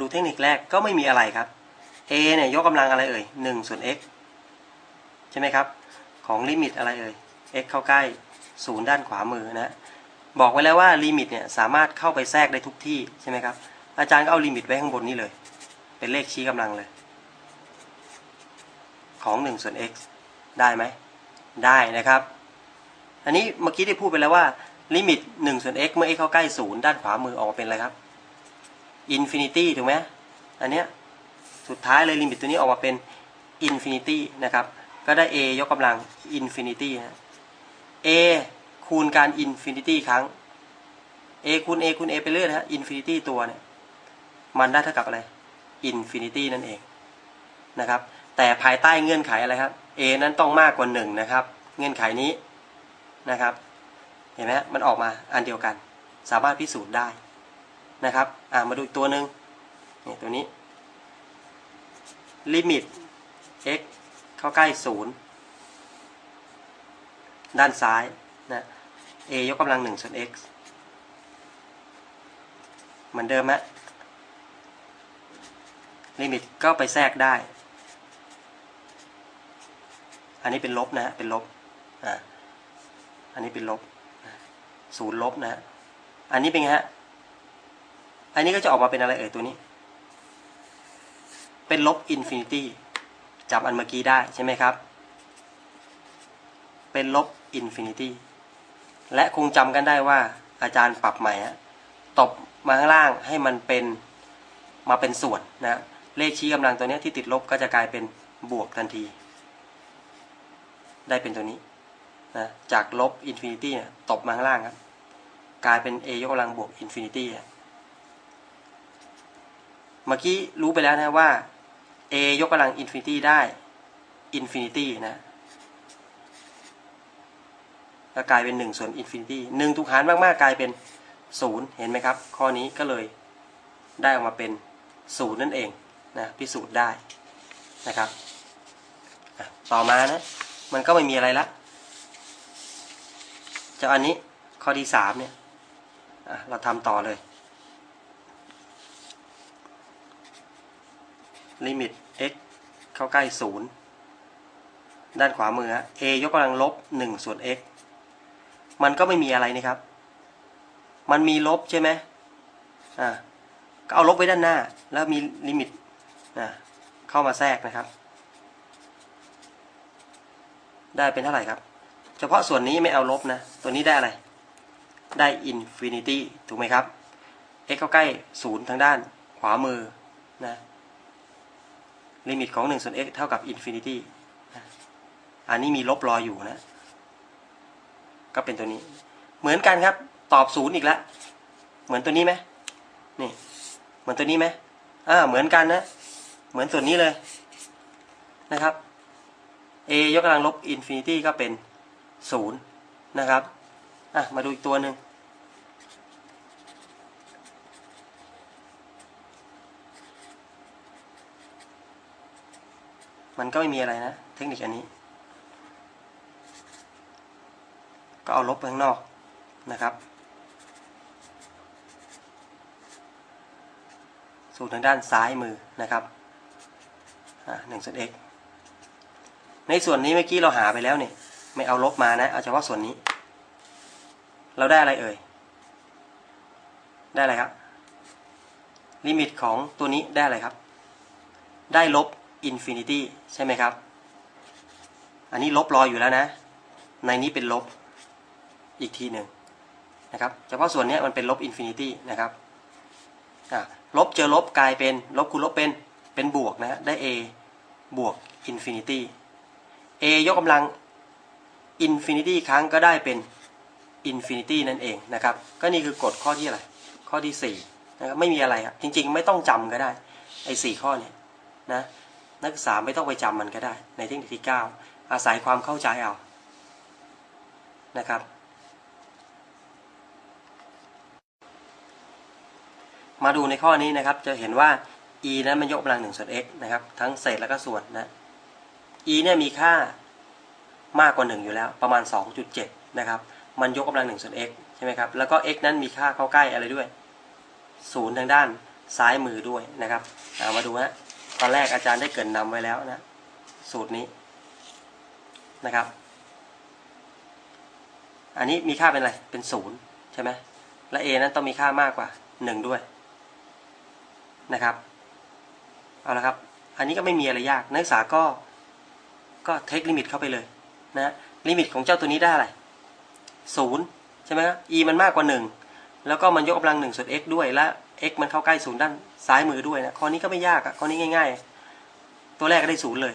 ดูเทคนิคแรกก็ไม่มีอะไรครับ a เนี่ยยกกำลังอะไรเอ่ย1ส่วน x ใช่ไหมครับ ของลิมิตอะไรเอ่ย x เข้าใกล้ศูนย์ด้านขวามือนะ บอกไว้แล้วว่าลิมิตเนี่ยสามารถเข้าไปแทรกได้ทุกที่ใช่ไหมครับ อาจารย์ก็เอาลิมิตไว้ข้างบนนี้เลย เป็นเลขชี้กำลังเลย ของ1ส่วน x ได้ไหม ได้นะครับ อันนี้เมื่อกี้ได้พูดไปแล้วว่าลิมิต1ส่วน x เมื่อ x เข้าใกล้ศูนย์ด้านขวามือออกมาเป็นอะไรครับ อินฟินิตี้ถูกไหมอันเนี้ยสุดท้ายเลยลิมิตตัวนี้ออกมาเป็นอินฟินิตี้นะครับ ก็ได้ a ยกกำลังอินฟินิตี้นะ a คูณการอินฟินิตี้ครั้ง a คูณ a คูณ a ไปเรื่อยนะฮะอินฟินิตี้ตัวเนี่ยมันได้เท่ากับอะไรอินฟินิตี้นั่นเองนะครับ แต่ภายใต้เงื่อนไขอะไรครับ a นั้นต้องมากกว่า1นะครับ เงื่อนไขนี้นะครับ เห็นไหมมันออกมาอันเดียวกัน สามารถพิสูจน์ได้ นะครับอ่ามาดูอีกตัวหนึ่งนี่ตัวนี้ลิมิต x เข้าใกล้ศูนย์ด้านซ้ายนะ a ยกกำลังหนึ่งส่วน x เหมือนเดิมฮะลิมิตก็ไปแทรกได้ อันนี้เป็นลบนะฮะ เป็นลบ อ่า อันนี้เป็นลบศูนย์ลบนะฮะ อันนี้เป็นไงฮะ อันนี้ก็จะออกมาเป็นอะไรเอ่ยตัวนี้ เป็นลบอินฟินิตี้จำอันเมื่อกี้ได้ใช่ไหมครับ เป็นลบอินฟินิตี้และคงจำกันได้ว่าอาจารย์ปรับใหม่ฮะตบมาข้างล่างให้มันเป็นมาเป็นส่วนนะเลขชี้กำลังตัวนี้ที่ติดลบก็จะกลายเป็นบวกทันที ได้เป็นตัวนี้นะจากลบอินฟินิตี้เนี่ยตบมาข้างล่างครับ กลายเป็น a ยกกำลังบวกอินฟินิตี้ เมื่อกี้รู้ไปแล้วนะว่า a ยกกำลังอินฟินิตี้ได้อินฟินิตี้นะก็กลายเป็น 1 ส่วนอินฟินิตี้หนึ่งถูกหารมากๆ กลายเป็น 0 เห็นไหมครับ ข้อนี้ก็เลยได้ออกมาเป็น 0 นั่นเองนะพิสูจน์ได้นะครับต่อมานะ มันก็ไม่มีอะไรละเจ้าอันนี้ข้อที่ 3 เนี่ยเราทำต่อเลย ลิมิต x เข้าใกล้ศูนย์ด้านขวามือ a ยกกำลังลบหนึ่งส่วน x มันก็ไม่มีอะไรนี่ครับ มันมีลบใช่ไหมอ่าก็เอาลบไว้ด้านหน้า แล้วมีลิมิตอ่าเข้ามาแทรกนะครับ ได้เป็นเท่าไหร่ครับ เฉพาะส่วนนี้ไม่เอาลบนะ ตัวนี้ได้อะไร ได้อินฟินิตี้ถูกไหมครับ x เข้าใกล้ศูนย์ทางด้านขวามือนะ ลิมิตของ1ส่วน x เท่ากับอินฟินิตี้อันนี้มีลบรออยู่นะ ก็เป็นตัวนี้ เหมือนกันครับ ตอบศูนย์อีกแล้วเหมือนตัวนี้ไหมนี่ เหมือนตัวนี้ไหมอ่าเหมือนกันนะ เหมือนส่วนนี้เลยนะครับ a ยกกำลังลบอินฟินิตี้ก็เป็นศูนย์นะครับอะมาดูอีกตัวหนึ่ง มันก็ไม่มีอะไรนะ เทคนิคอันนี้ ก็เอาลบไปข้างนอกนะครับ สู่ทางด้านซ้ายมือนะครับหนึ่งส่วน x ในส่วนนี้เมื่อกี้เราหาไปแล้วเนี่ยไม่เอาลบมานะ เอาเฉพาะส่วนนี้ เราได้อะไรเอ่ย ได้อะไรครับ ลิมิตของตัวนี้ได้อะไรครับ ได้ลบ อินฟินิตี้ใช่ไหมครับ อันนี้ลบรออยู่แล้วนะ ในนี้เป็นลบอีกทีหนึ่งนะครับเฉพาะส่วนนี้มันเป็นลบอินฟินิตี้นะครับลบเจอลบกลายเป็น ลบคูณลบเป็นเป็นบวกนะได้ a บวกอินฟินิตี้ a ยกกำลังอินฟินิตี้ครั้งก็ได้เป็นอินฟินิตี้นั่นเองนะครับ ก็นี่คือกฎข้อที่อะไร ข้อที่4นะครับไม่มีอะไรครับจริงๆ ไม่ต้องจำก็ได้ไอ้สข้อเนี่ยนะ นักศึกษาไม่ต้องไปจำมันก็ได้ ในเทคนิคที่ 9 อาศัยความเข้าใจเอานะครับ มาดูในข้อนี้นะครับจะเห็นว่า e นั้นมันยกกำลัง1ส่วน x นะครับ ทั้งเศษแล้วก็ส่วนนะ e เนี่ยมีค่ามากกว่า 1 อยู่แล้วประมาณ 2.7 นะครับ มันยกกำลัง1ส่วน x ใช่ไหมครับ แล้วก็ x นั้นมีค่าเข้าใกล้อะไรด้วยศูนย์ทางด้านซ้ายมือด้วยนะครับามาดูฮะ ตอนแรกอาจารย์ได้เกินนำไว้แล้วนะ สูตรนี้นะครับ อันนี้มีค่าเป็นอะไร เป็นศูนย์ใช่ไหมและ a นั้นต้องมีค่ามากกว่าหนึ่งด้วยนะครับ เอาละครับ อันนี้ก็ไม่มีอะไรยาก นักศึกษาก็ก็เทคลิมิตเข้าไปเลยนะลิมิตของเจ้าตัวนี้ได้อะไรศูนย์ใช่ไหมครับ e มันมากกว่าหนึ่งแล้วก็มันยกกำลังหนึ่งส่วน x ด้วยและ x มันเข้าใกล้ศูนย์ด้านซ้ายมือด้วยนะข้อนี้ก็ไม่ยากอะข้อนี้ง่าย ๆ ตัวแรกก็ได้ศูนย์เลย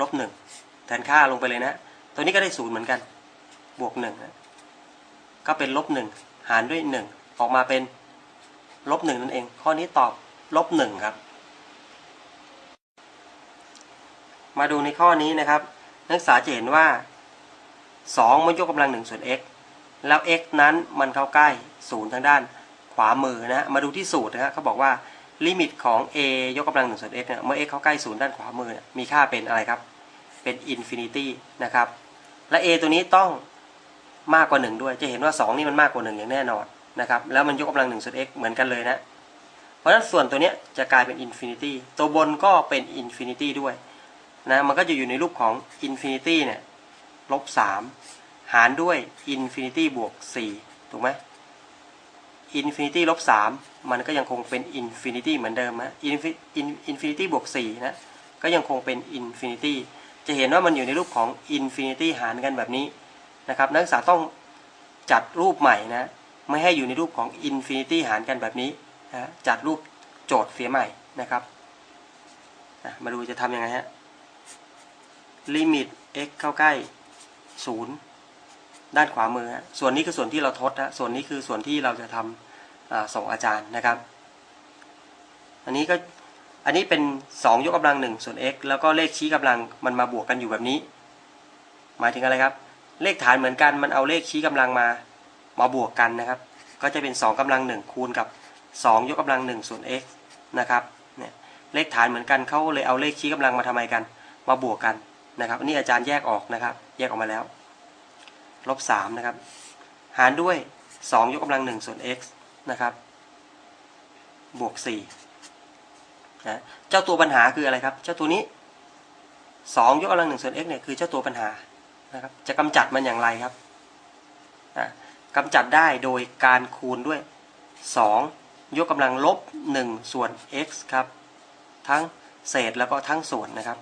ลบหนึ่งแทนค่าลงไปเลยนะ ตัวนี้ก็ได้ศูนย์เหมือนกัน บวกหนึ่งนะก็เป็นลบหนึ่งหารด้วยหนึ่งออกมาเป็นลบหนึ่งนั่นเอง ข้อนี้ตอบลบหนึ่งครับ มาดูในข้อนี้นะครับ นักศึกษาจะเห็นว่า 2 มันยกกำลัง1ส่วน x แล้ว x นั้นมันเข้าใกล้0ทางด้าน ขวามือนะมาดูที่สูตรนะครับเขาบอกว่าลิมิตของ a ยกกำลัง1ส่วน x เนี่ยเมื่อ x เข้าใกล้0ด้านขวามือเนี่ยมีค่าเป็นอะไรครับ เป็นอินฟินิตี้นะครับ และ a ตัวนี้ต้องมากกว่า 1 ด้วย จะเห็นว่า 2 นี่มันมากกว่า 1 อย่างแน่นอนนะครับ แล้วมันยกกำลัง1ส่วน x เหมือนกันเลยนะ เพราะฉะนั้นส่วนตัวเนี้ยจะกลายเป็นอินฟินิตี้ ตัวบนก็เป็นอินฟินิตี้ด้วยนะ มันก็จะอยู่ในรูปของอินฟินิตี้เนี่ยลบสามหารด้วยอินฟินิตี้บวกสี่ถูกไหม อินฟินิตี้ลบสามมันก็ยังคงเป็นอินฟินิตี้เหมือนเดิมนะอินฟิอินฟินิตี้บวกสี่นะก็ยังคงเป็นอินฟินิตี้จะเห็นว่ามันอยู่ในรูปของอินฟินิตี้หารกันแบบนี้นะครับนักศึกษาต้องจัดรูปใหม่นะไม่ให้อยู่ในรูปของอินฟินิตี้หารกันแบบนี้นะจัดรูปโจทย์เสียใหม่นะครับมาดูจะทำยังไงฮะลิมิต x เข้าใกล้ 0 ด้านขวามือฮะส่วนนี้คือส่วนที่เราทดนะส่วนนี้คือส่วนที่เราจะทำอ่าส่งอาจารย์นะครับ อันนี้ก็อันนี้เป็น 2 ยกกำลัง1ส่วน x แล้วก็เลขชี้กำลังมันมาบวกกันอยู่แบบนี้ หมายถึงอะไรครับ เลขฐานเหมือนกันมันเอาเลขชี้กำลังมามาบวกกันนะครับ ก็จะเป็น 2กำลัง1คูณกับ 2 ยกกำลัง1ส่วน x นะครับเนี่ยเลขฐานเหมือนกันเขาเลยเอาเลขชี้กำลังมาทำไมกัน มาบวกกันนะครับอันนี้อาจารย์แยกออกนะครับ แยกออกมาแล้ว ลบสามนะครับ หารด้วย2ยกกำลัง1ส่วน x นะครับ บวก4นะเจ้าตัวปัญหาคืออะไรครับ เจ้าตัวนี้2ยกกำลัง1ส่วน x เนี่ยคือเจ้าตัวปัญหานะครับ จะกำจัดมันอย่างไรครับนะกำจัดได้โดยการคูณด้วย2ยกกำลังลบ1ส่วน x ครับ ทั้งเศษแล้วก็ทั้งส่วนนะครับ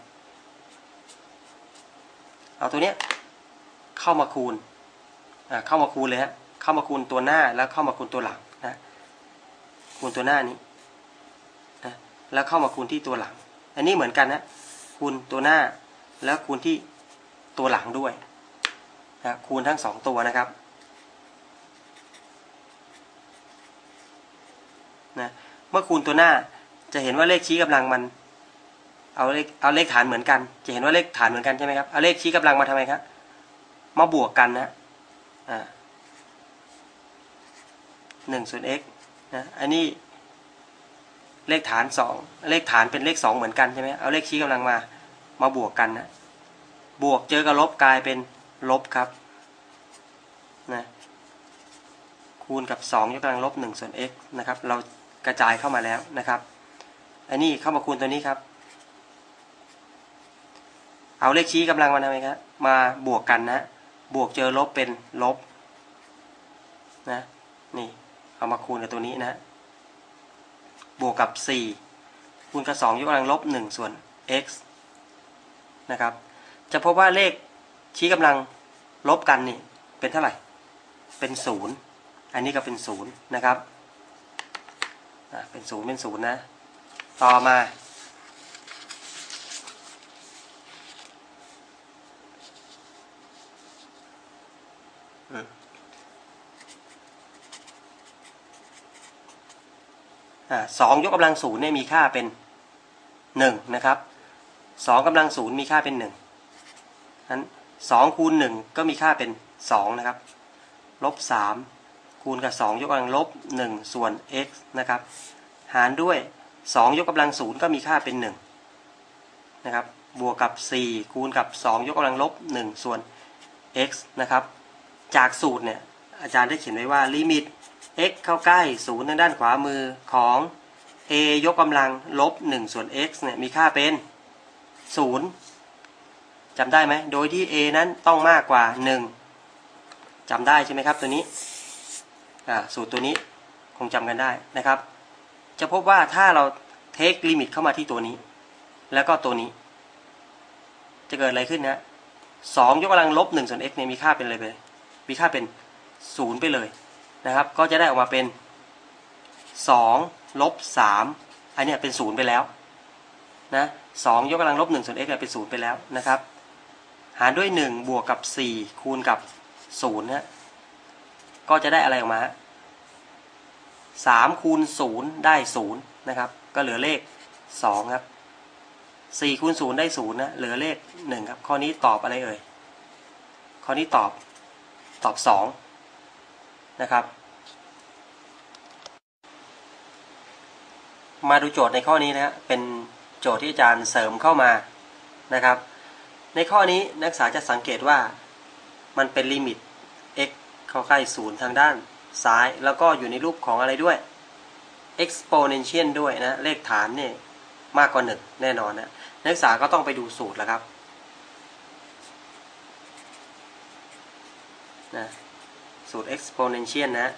เอาตัวเนี้ยเข้ามาคูณ เข้ามาคูณเลยฮะเข้ามาคูณตัวหน้าแล้วเข้ามาคูณตัวหลังนะคูณตัวหน้านี้นะแล้วเข้ามาคูณที่ตัวหลัง อันนี้เหมือนกันนะคูณตัวหน้าแล้วคูณที่ตัวหลังด้วยนะคูณทั้งสองตัวนะครับนะเมื่อคูณตัวหน้าจะเห็นว่าเลขชี้กำลังมัน เอาเลขเอาเลขฐานเหมือนกัน จะเห็นว่าเลขฐานเหมือนกันใช่ไหมครับเอาเลขชี้กำลังมาทำไมครับมาบวกกันนะ หนึ่งส่วน x นะอันนี้เลขฐานสองเลขฐานเป็นเลขสองเหมือนกันใช่ไหมเอาเลขชี้กำลังมา มาบวกกันนะบวกเจอกับลบกลายเป็นลบครับนะคูณกับสองยกกำลังลบหนึ่งส่วน x นะครับ เรากระจายเข้ามาแล้วนะครับ อันนี้เข้ามาคูณตัวนี้ครับ เอาเลขชี้กำลังมาทำไมครับมาบวกกันนะ บวกเจอลบเป็นลบนะนี่เอามาคูณกับตัวนี้นะ บวกกับ 4 คูณกับ 2 ยกกำลังลบ 1 ส่วน x นะครับ จะพบว่าเลขชี้กำลังลบกันนี่เป็นเท่าไหร่ เป็น 0 อันนี้ก็เป็น 0 นะครับเป็น 0 เป็น 0 นะ ต่อมา สองยกกำลังศูนย์เนี่ยมีค่าเป็นหนึ่งนะครับสองกำลังศูนย์มีค่าเป็นหนึ่งนั้นสองคูณหนึ่งก็มีค่าเป็นสองนะครับ ลบสามคูณกับสองยกกำลังลบหนึ่งส่วน x นะครับ หารด้วยสองยกกำลังศูนย์ก็มีค่าเป็นหนึ่งนะครับ บวกกับสี่คูณกับสองยกกำลังลบหนึ่งส่วน x นะครับ จากสูตรเนี่ยอาจารย์ได้เขียนไว้ว่าลิมิต x เข้าใกล้ศูนย์ทางด้านขวามือของ a ยกกำลังลบ1ส่วน x เนี่ยมีค่าเป็น 0จำได้ไหมโดยที่ a นั้นต้องมากกว่า 1จำได้ใช่ไหมครับตัวนี้สูตรตัวนี้คงจำกันได้นะครับ จะพบว่าถ้าเราเทคลิมิตเข้ามาที่ตัวนี้ แล้วก็ตัวนี้ จะเกิดอะไรขึ้นนะสองยกกำลังลบ1ส่วน x เนี่ยมีค่าเป็นอะไรไป มีค่าเป็น 0 ไปเลยนะครับ ก็จะได้ออกมาเป็น2ลบ3อันเนี้ยเป็น 0 ไปแล้วนะสองยกกำลังลบ1ส่วน x เนี่ยเป็น 0 ไปแล้วนะครับ หารด้วย 1 บวกกับ 4 คูณกับ0นะก็จะได้อะไรออกมาสามคูณ0ได้0นะครับ ก็เหลือเลข2ครับ4คูณ0ได้0นะเหลือเลข1ครับ ข้อนี้ตอบอะไรเอ่ย ข้อนี้ตอบ ตอบ 2 นะครับ มาดูโจทย์ในข้อนี้นะฮะเป็นโจทย์ที่อาจารย์เสริมเข้ามานะครับ ในข้อนี้นักศึกษาจะสังเกตว่ามันเป็นลิมิต x เข้าใกล้0ทางด้านซ้าย แล้วก็อยู่ในรูปของอะไรด้วย exponential ด้วยนะ เลขฐานเนี่ยมากกว่า1แน่นอนนะนักศึกษาก็ต้องไปดูสูตรแล้วครับ นะสูตร exponential นะ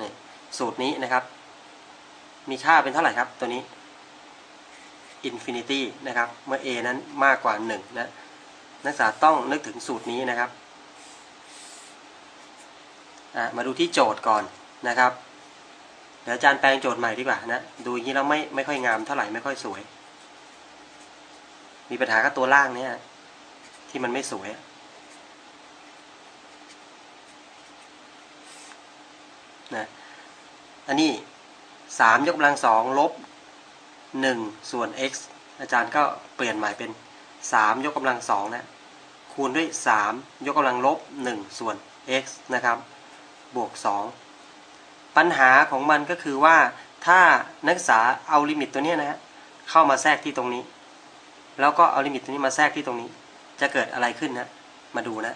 นี่สูตรนี้นะครับ มีค่าเป็นเท่าไหร่ครับตัวนี้ infinity นะครับ เมื่อ a นั้นมากกว่า 1 นะ นักศึกษาต้องนึกถึงสูตรนี้นะครับ มาดูที่โจทย์ก่อนนะครับ เดี๋ยวอาจารย์แปลงโจทย์ใหม่ดีกว่านะ ดูอย่างนี้แล้วไม่ไม่ค่อยงามเท่าไหร่ไม่ค่อยสวย มีปัญหากับตัวล่างเนี่ย ที่มันไม่สวย นะอันนี้สามยกกำลังสองลบหนึ่งส่วน x อาจารย์ก็เปลี่ยนใหม่เป็นสามยกกำลังสองนะคูณด้วยสามยกกำลังลบหนึ่งส่วน x นะครับ บวกสองปัญหาของมันก็คือว่าถ้านักศึกษาเอาลิมิตตัวนี้นะฮะเข้ามาแทรกที่ตรงนี้ แล้วก็เอาลิมิตตัวนี้มาแทรกที่ตรงนี้ จะเกิดอะไรขึ้นนะ มาดูนะ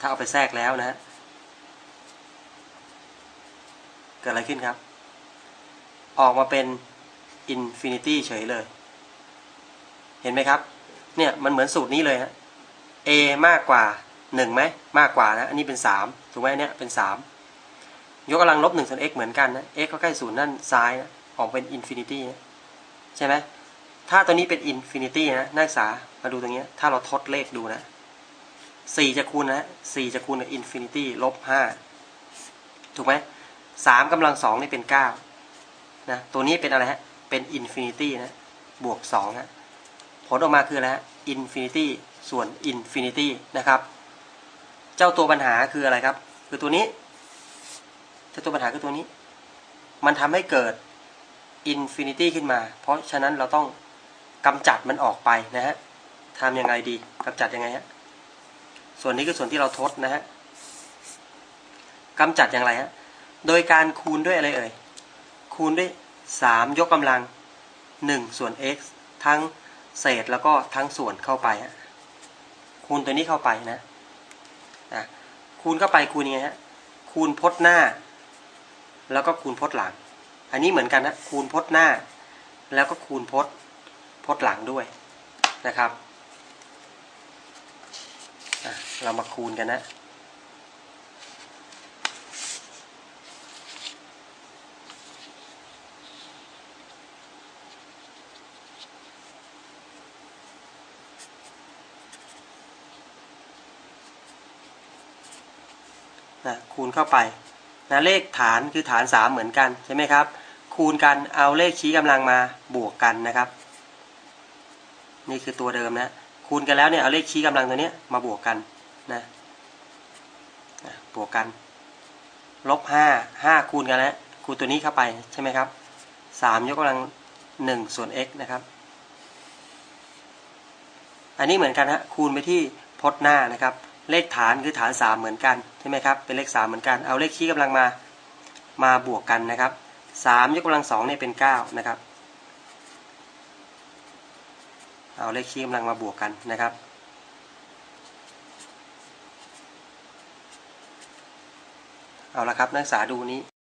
ถ้าเอาไปแทรกแล้วนะเกิดอะไรขึ้นครับ ออกมาเป็นอินฟินิตี้เฉยเลย เห็นไหมครับ เนี่ยมันเหมือนสูตรนี้เลยฮะ a มากกว่าหนึ่งไหมมากกว่านะอันนี้เป็นสามถูกไหมเนี่ยเป็นสามยกกำลังลบหนึ่งส่วน x เหมือนกันนะ x ก็ใกล้ศูนย์นั่นซ้ายนะออกเป็นอินฟินิตี้ใช่ไหม ถ้าตัวนี้เป็นอินฟินิตี้นะนักศึกษามาดูตรงนี้ถ้าเราทดเลขดูนะสี่จะคูณนะสี่จะคูณกับอินฟินิตี้ลบห้าถูกไหมสามกำลังสองนี่เป็นเก้านะตัวนี้เป็นอะไรฮะ เป็นอินฟินิตี้นะบวกสองนะผลออกมาคืออะไรฮะอินฟินิตี้ส่วนอินฟินิตี้นะครับ เจ้าตัวปัญหาคืออะไรครับ คือตัวนี้ เจ้าตัวปัญหาคือตัวนี้ มันทำให้เกิดอินฟินิตี้ขึ้นมา เพราะฉะนั้นเราต้อง กำจัดมันออกไปนะฮะทำยังไงดีกำจัดยังไงฮะส่วนนี้คือส่วนที่เราทดนะฮะกำจัดอย่างไรฮะโดยการคูณด้วยอะไรเอ่ยคูณด้วยสามยกกำลังหนึ่งส่วน x ทั้งเศษแล้วก็ทั้งส่วนเข้าไปฮะคูณตัวนี้เข้าไปนะนะคูณเข้าไปคูณยังไงฮะคูณพจน์หน้า แล้วก็คูณพจน์หลัง อันนี้เหมือนกันนะคูณพจน์หน้า แล้วก็คูณพจน์ พจน์หลังด้วยนะครับ เรามาคูณกันนะนะคูณเข้าไปนะเลขฐานคือฐาน 3 เหมือนกันใช่ไหมครับ คูณกันเอาเลขชี้กำลังมาบวกกันนะครับ นี่คือตัวเดิมนะ คูณกันแล้วเนี่ยเอาเลขชี้กำลังตัวนี้มาบวกกันนะบวกกันลบห้าห้าคูณกันแล้วคูณตัวนี้เข้าไปใช่ไหมครับสามยกกำลังหนึ่งส่วน x นะครับ อันนี้เหมือนกันฮะคูณไปที่พจน์หน้านะครับ เลขฐานคือฐาน3เหมือนกันใช่ไหมครับเป็นเลข3เหมือนกันเอาเลขชี้กำลังมามาบวกกันนะครับ3ยกกำลัง2เนี่ยเป็น9นะครับ เอาเลขคี่กำลังมาบวกกันนะครับ เอาละครับนักศึกษาดูนี้